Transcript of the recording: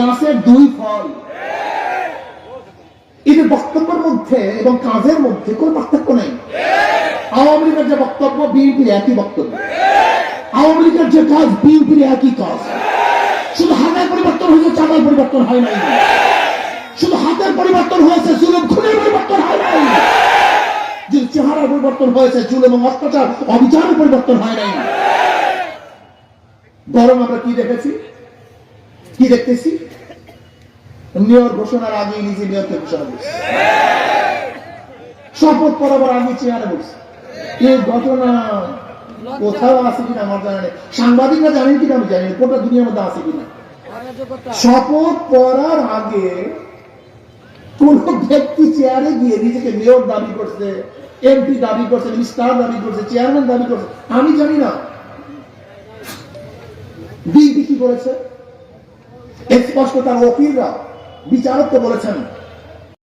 গাছের দুই ফল। এদের বক্তব্যের মধ্যে এবং কাজের মধ্যে কোনো পার্থক্য নেই। আওয়ামী লীগের যে বক্তব্য, বিএনপির একই বক্তব্য। আওয়ামী লীগের যে কাজ, বিএনপির একই কাজ। শুধু হাতের পরিবর্তন হয়েছে, চাঁদার পরিবর্তন হয় নাই। শুধু হাতের পরিবর্তন হয়েছে, জুলুম, খুনের পরিবর্তন হয় নাই। যে চেহারার পরিবর্তন হয়েছে, জুলুম এবং অত্যাচার, অবিচারের পরিবর্তন হয় নাই। বরং আমরা কি দেখেছি? কি দেখতেছি? মেয়র ঘোষণার আগে নিজে মেয়রকে ঘোষণা শপথ করাবার আগে চেয়ারে বসছে। এই ঘটনা কোথাও আছে কিনা আমার জানা নেই। সাংবাদিকরা জানেন কিনা আমি জানি গোটা দুনিয়ার মধ্যে আছে কিনা। শপথ করার আগে কোন ব্যক্তি চেয়ারে গিয়ে নিজেকে মেয়র দাবি করছে এমপি দাবি করছে, মিনিস্টার দাবি করছে, চেয়ারম্যান দাবি করছে, আমি জানি না। বিএনপি কি করেছে? স্পষ্ট তার ওকিলরা বিচারককে বলেছেন।